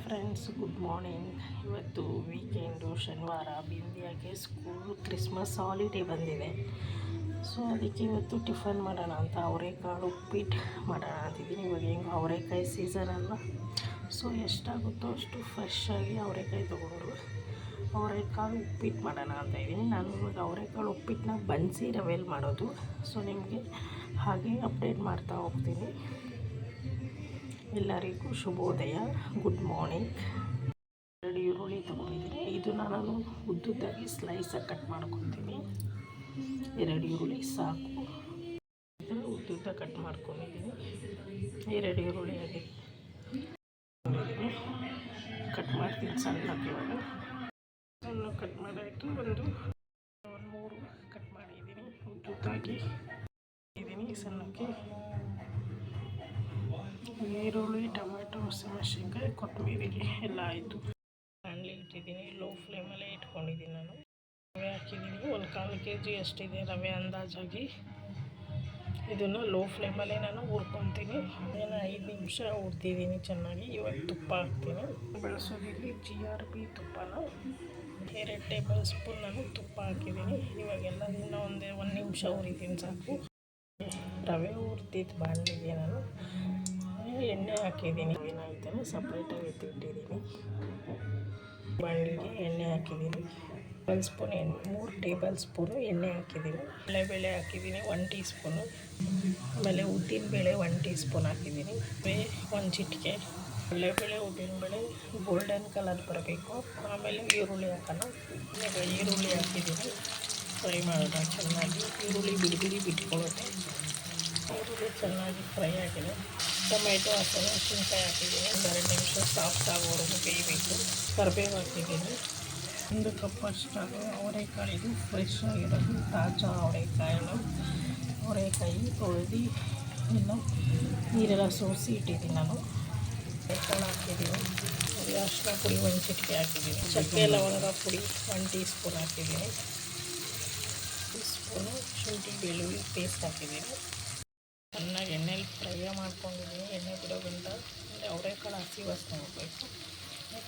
Friends good morning ಇವತ್ತು weekend ಶನಿವಾರ, ಬಿಂದಿಯಾಗೆ ಸ್ಕೂಲ್ ಕ್ರಿಸ್ಮಸ್ ಹಾಲಿಡೇ ಬಂದಿದೆ. ಸೊ ಅದಕ್ಕೆ ಇವತ್ತು ಟಿಫನ್ ಮಾಡೋಣ ಅಂತ ಅವರೆಕಾಳು ಉಪ್ಪಿಟ್ಟು ಮಾಡೋಣ ಅಂತಿದ್ದೀನಿ. ಇವಾಗ ಹೆಂಗೆ ಅವರೆಕಾಯಿ ಸೀಸನ್ ಅಲ್ಲ ಸೊ ಎಷ್ಟಾಗುತ್ತೋ ಅಷ್ಟು ಫ್ರೆಶ್ ಆಗಿ ಅವರೆಕಾಯಿ ತೊಗೊಂಡು ಅವರೆಕಾಳು ಉಪ್ಪಿಟ್ಟು ಮಾಡೋಣ ಅಂತ ಇದ್ದೀನಿ. ನಾನು ಇವಾಗ ಅವರೆಕಾಳು ಉಪ್ಪಿಟ್ಟನ್ನ ಬನ್ಸಿ ರವೆಲ್ ಮಾಡೋದು. ಸೊ ನಿಮಗೆ ಹಾಗೆ ಅಪ್ಡೇಟ್ ಮಾಡ್ತಾ ಹೋಗ್ತೀನಿ. ಎಲ್ಲರಿಗೂ ಶುಭೋದಯ. ಗುಡ್ ಮಾರ್ನಿಂಗ್ ಎರಡು ಈರುಳ್ಳಿ ತೊಗೊಂಡಿದ್ದೀನಿ. ಇದು ನಾನು ಉದ್ದುದ್ದಾಗಿ ಸ್ಲೈಸಾಗಿ ಕಟ್ ಮಾಡ್ಕೊತೀನಿ. ಎರಡು ಈರುಳ್ಳಿ ಸಾಕು. ಉದ್ದುದ್ದ ಕಟ್ ಮಾಡ್ಕೊಂಡಿದ್ದೀನಿ. ಎರಡು ಈರುಳ್ಳಿ ಆಗಿ ಕಟ್ ಮಾಡ್ತೀನಿ ಸಣ್ಣ ಸಣ್ಣ ಕಟ್ ಮಾಡಾಯಿತು. ಒಂದು ಮೂರು ಕಟ್ ಮಾಡಿದ್ದೀನಿ. ಉದ್ದುದ್ದಾಗಿ ಇದ್ದೀನಿ ಸಣ್ಣಕ್ಕೆ. ಈರುಳ್ಳಿ, ಟೊಮೆಟೊ, ಹಸಿಮೆಣಸಿನ್ಕಾಯಿ, ಕೊತ್ತಂಬರಿ, ಎಲ್ಲ ಆಯಿತು. ಬಾಣಲಿ ಇಟ್ಟಿದ್ದೀನಿ ಲೋ ಫ್ಲೇಮಲ್ಲೇ ಇಟ್ಕೊಂಡಿದ್ದೀನಿ ನಾನು. ರವೆ ಹಾಕಿದ್ದೀನಿ, ಒಂದು ಕಾಲು ಕೆ ಜಿ ಅಷ್ಟಿದೆ ರವೆ ಅಂದಾಜಾಗಿ. ಇದನ್ನು ಲೋ ಫ್ಲೇಮಲ್ಲೇ ನಾನು ಹುರ್ಕೊತೀನಿ. ಇನ್ನೇನು ಐದು ನಿಮಿಷ ಹುರ್ತಿದ್ದೀನಿ ಚೆನ್ನಾಗಿ. ಇವಾಗ ತುಪ್ಪ ಹಾಕ್ತೀನಿ. ಬಳಸೋದಿಲ್ಲಿ ಜಿ ಆರ್ ಬಿ ತುಪ್ಪನ. ಎರಡು ಟೇಬಲ್ ಸ್ಪೂನ್ ನಾನು ತುಪ್ಪ ಹಾಕಿದ್ದೀನಿ. ಇವಾಗೆಲ್ಲ ಇನ್ನೂ ಒಂದೇ, ಒಂದು ನಿಮಿಷ ಹುರಿತೀನಿ ಸಾಕು. ರವೆ ಹುರ್ತಿದ್ದು ಬಾಣಲಿಗೆ ನಾನು. ಎಣ್ಣೆ ಹಾಕಿದ್ದೀನಿ. ಏನಾಯ್ತಲ್ಲ ಸಪ್ರೇಟಾಗಿ ಎತ್ತಿಟ್ಟಿದ್ದೀನಿ ಬಾಣಲಿಗೆ ಎಣ್ಣೆ ಹಾಕಿದ್ದೀನಿ. ಟೇಬಲ್ ಸ್ಪೂನ್ ಎಣ್ಣೆ, ಮೂರು ಟೇಬಲ್ ಸ್ಪೂನು ಎಣ್ಣೆ ಹಾಕಿದ್ದೀನಿ. ಬೇಳೆ ಹಾಕಿದ್ದೀನಿ ಒನ್ ಟೀ ಸ್ಪೂನು ಆಮೇಲೆ ಉದ್ದಿನಬೇಳೆ ಒನ್ ಟೀ ಸ್ಪೂನ್ ಹಾಕಿದ್ದೀನಿ. ಬೇ, ಒಂದು ಚಿಟಿಕೆ. ಕಡಲೆಬೇಳೆ ಉದ್ದಿನಬೇಳೆ ಗೋಲ್ಡನ್ ಕಲರ್ ಬರಬೇಕು. ಆಮೇಲೆ ಈರುಳ್ಳಿ ಹಾಕೋಣ. ಈರುಳ್ಳಿ ಹಾಕಿದ್ದೀನಿ. ಫ್ರೈ ಮಾಡೋಣ ಚೆನ್ನಾಗಿ. ಈರುಳ್ಳಿ ಬಿಡಿ ಬಿಡಿ ಬಿಟ್ಕೊಳ್ಳುತ್ತೆ. ಈರುಳ್ಳಿ ಚೆನ್ನಾಗಿ ಫ್ರೈ ಆಗಿದೆ. ಟೊಮೆಟೊ ಹಸಿಮೆಣಸಿನ್ಕಾಯಿ ಹಾಕಿದ್ದೀನಿ. ಒಂದು ಎರಡು ನಿಮಿಷ ಸಾಫ್ಟ್ ಆಗೋವರೆಗೂ ಬೇಯಬೇಕು ಕರಿಬೇವು ಹಾಕಿದ್ದೀನಿ. ಒಂದು ಕಪ್ ಅಷ್ಟಾಗ ಅವರೆಕಾಯಿದು ಫ್ರೆಶ್ ಆಗಿರೋದು. ತಾಜಾ ಅವರೆಕಾಯಿಗಳು ಅವರೆಕಾಯಿ ತೊಳೆದು ಇನ್ನು ನೀರೆಲ್ಲ ಸೋಸಿ ಇಟ್ಟಿದ್ದೀನಿ ನಾನು. ಕಾಳು ಹಾಕಿದ್ದೀನಿ. ಅರಿಶಿನ ಪುಡಿ ಒಂದು ಚಿಟಿಕೆ ಹಾಕಿದ್ದೀನಿ. ಚಕ್ಕೆ ಲವಂಗ ಪುಡಿ ಒನ್ ಟೀ ಸ್ಪೂನ್ ಹಾಕಿದ್ದೀನಿ. ಟೀ ಸ್ಪೂನು ಶುಂಠಿ, ಬೆಳ್ಳುಳ್ಳಿ ಪೇಸ್ಟ್ ಹಾಕಿದ್ದೀನಿ. ಚೆನ್ನಾಗಿ ಎಣ್ಣೆಲಿ ಫ್ರೈ ಮಾಡ್ಕೊಂಡಿದ್ದೀನಿ. ಎಣ್ಣೆ ಬಿಡೋ ಗಂಟ ಅಂದರೆ ಅವರೆಕಾಳು ಹಸಿ ವಾಸನೆ ಹೋಗಬೇಕು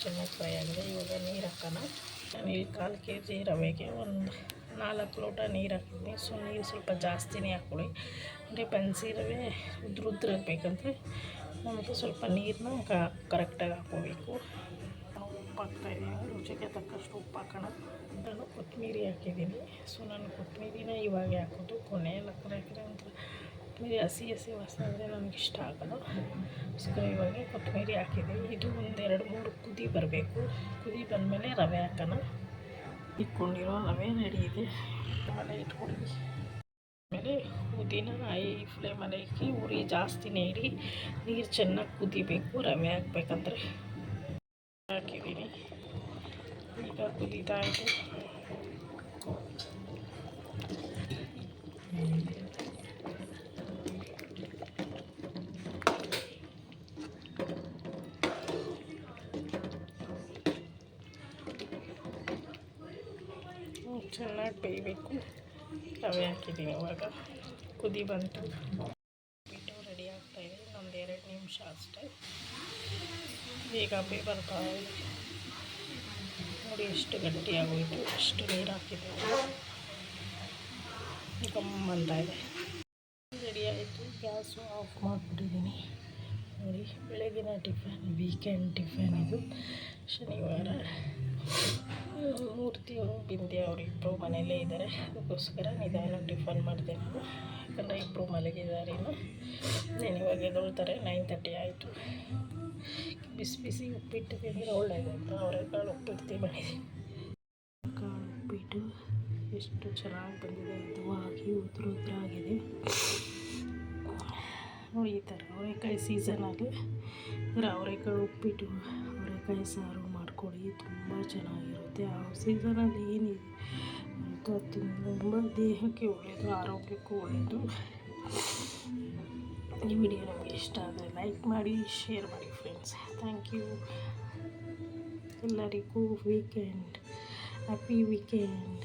ಚೆನ್ನಾಗಿ ಫ್ರೈ ಆಗಿದೆ. ಇವಾಗ ನೀರು ಹಾಕೋಣ. ನಾನು ಇಲ್ಲಿ ಕಾಲು ಕೆ ಜಿ ರವೆಗೆ ಒಂದು ನಾಲ್ಕು ಲೋಟ ನೀರು ಹಾಕಿದ್ದೀನಿ. ಸೊ, ನೀರು ಸ್ವಲ್ಪ ಜಾಸ್ತಿನೇ ಹಾಕ್ಕೊಳ್ಳಿ. ಅಂದರೆ ಬನ್ಸಿ ರವೆ ಉದ್ರ ಉದ್ರ ಇರಬೇಕಂದ್ರೆ ನಮಗೆ ಸ್ವಲ್ಪ ನೀರನ್ನ ಕರೆಕ್ಟಾಗಿ ಹಾಕ್ಕೋಬೇಕು. ಉಪ್ಪು ಹಾಕ್ತಾಯಿದ್ದೀನಿ ರುಚಿಗೆ ತಕ್ಕಷ್ಟು ಉಪ್ಪು ಹಾಕೋಣ. ನಾನು ಕೊತ್ತಂಬರಿ ಹಾಕಿದ್ದೀನಿ. ಸೊ, ನಾನು ಕೊತ್ತಂಬರಿನ ಇವಾಗ ಹಾಕೋದು ಕೊನೆಯಲ್ಲಿ ಹಾಕಿದ್ರೆ ಅಂತ ಕೊತ್ತಂಬರಿ, ಹಸಿ ಹಸಿ ವಾಸನೆ ಅಂದರೆ ನಮ್ಗೆ ಇಷ್ಟ ಆಗಲ್ಲ. ಸೊ ಇವಾಗ ಕೊತ್ತಂಬರಿ ಹಾಕಿದ್ದೀನಿ ಇದು ಒಂದೆರಡು ಮೂರು ಕುದಿ ಬರಬೇಕು. ಕುದಿ ಬಂದಮೇಲೆ ರವೆ ಹಾಕೋಣ. ಇಟ್ಕೊಂಡಿರೋ ರವೆ ರೆಡಿ ಇದೆ. ಆಮೇಲೆ ಆಮೇಲೆ ಉದಿನ ಐ ಫ್ಲೇಮಲ್ಲಿ ಹಾಕಿ ಉರಿ ಜಾಸ್ತಿನೇ ಇಡಿ ನೀರು ಚೆನ್ನಾಗಿ ಕುದಿಬೇಕು. ರವೆ ಹಾಕ್ಬೇಕಂದ್ರೆ. ಹಾಕಿದ್ದೀನಿ ಈಗ ಕುದೀತಾ ಇದೆ. ಚೆನ್ನಾಗಿ ಬೇಯಬೇಕು. ತವೆ ಹಾಕಿದ್ದೀನಿ ಇವಾಗ. ಕುದಿ ಬಂತು. ಬಿಟ್ಟು ರೆಡಿ ಆಗ್ತಾಯಿದೆ ಒಂದು ಎರಡು ನಿಮಿಷ ಅಷ್ಟೇ. ಬೇಗ ಬೇ ಬರ್ತಾ ನೋಡಿ ಎಷ್ಟು ಗಟ್ಟಿಯಾಗೋಯಿತು. ಎಷ್ಟು ನೀರು ಹಾಕಿದ್ದೀವಿ ಗಮ್ಮಂತ ಇದೆ. ರೆಡಿ ಆಯಿತು. ಗ್ಯಾಸು ಆಫ್ ಮಾಡಿಬಿಟ್ಟಿದ್ದೀನಿ ನೋಡಿ, ಬೆಳಗಿನ ಟಿಫನ್ ವೀಕೆಂಡ್ ಟಿಫನ್ ಇದು. ಶನಿವಾರ. ಮೂರ್ತಿಯವರು ಬಿಂದಿ ಅವರು ಇಬ್ಬರು ಮನೆಯಲ್ಲೇ ಇದ್ದಾರೆ. ಅದಕ್ಕೋಸ್ಕರ ನಿಧಾನ ಟಿಫನ್ ಮಾಡಿದೆ ನಾನು. ಯಾಕಂದರೆ ಇಬ್ಬರು ಮಲಗಿದ್ದಾರೆ ನಾನು ಇವಾಗ ಎದೊಳ್ತಾರೆ ನೈನ್ ತರ್ಟಿ ಆಯಿತು. ಬಿಸಿ ಬಿಸಿ ಉಪ್ಪಿಟ್ಟು ತಿಂದರೆ ಒಳ್ಳೆಯದು ಅಂತ ಅವರೆಕಾಳು ಉಪ್ಪಿಟ್ಟು ಮಾಡಿದ್ದೀನಿ ಕಾಳು ಉಪ್ಪಿಟ್ಟು ಎಷ್ಟು ಚೆನ್ನಾಗಿ ಬಂದಿದೆ ಇದುವಾಗಿ ಆಗಿ ಉದುರು ಆಗಿದೆ. ನೋಡಿ ಈ ಥರ ಅವರೆಕಾಯಿ ಅಂದರೆ ಅವರೆಕಾಳು ಉಪ್ಪಿಟ್ಟು, ಅವರೆಕಾಯಿ ಸಾರು ಮಾಡ್ಕೊಳ್ಳಿ ತುಂಬ ಚೆನ್ನಾಗಿರುತ್ತೆ. ಆ ಸೀಸನಲ್ಲಿ ಏನಿದೆ? ಅಂತ ತುಂಬ ದೇಹಕ್ಕೆ ಒಳ್ಳೆಯದು ಆರೋಗ್ಯಕ್ಕೂ ಒಳ್ಳೆಯದು ಈ ವಿಡಿಯೋ ನಮಗೆ ಇಷ್ಟ ಆದರೆ ಲೈಕ್ ಮಾಡಿ ಶೇರ್ ಮಾಡಿ ಫ್ರೆಂಡ್ಸ್ ಥ್ಯಾಂಕ್ ಯು ಎಲ್ಲರಿಗೂ ವೀಕೆಂಡ್ ಹ್ಯಾಪಿ ವೀಕೆಂಡ್